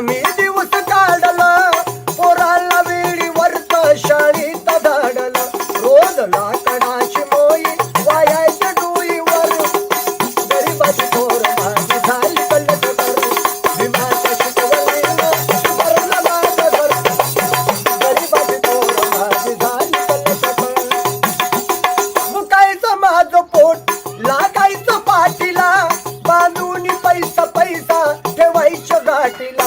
आम्ही दिवस काढला. पोराला वेळी वरत शाळेत रोज लाकडाची मोई वायाच्या डोईवर. गरीबाची माझी झाली माझं लागायचं पाटीला बांधून पैसा पैसा ठेवायच्या गाठीला.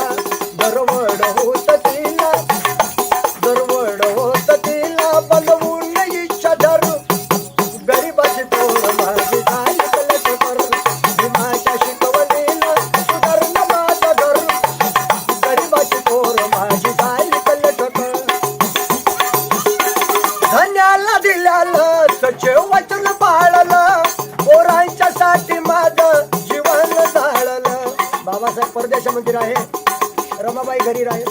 धन्याला दिल्याल सचे वचन पाळलं पोरांच्या साठी माझ जीवन झाळल बाबासाहेब परदेशामध्ये आहे. रमाबाई घरी राहे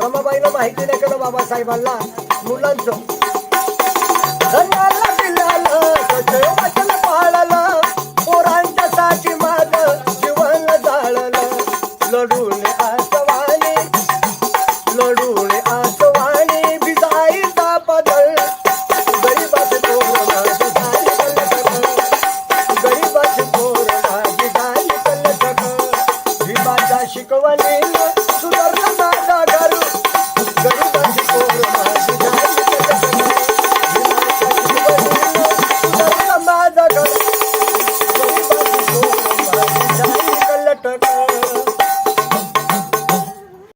रमाबाईला माहिती नाही केलं बाबासाहेबांना? मुलांचं. धन्याला दिल्याल सचे वचन पाळलं पोरांच्या साठी माझ जीवन झाळल लढून आज शिकवले सुधर्म दादा गारू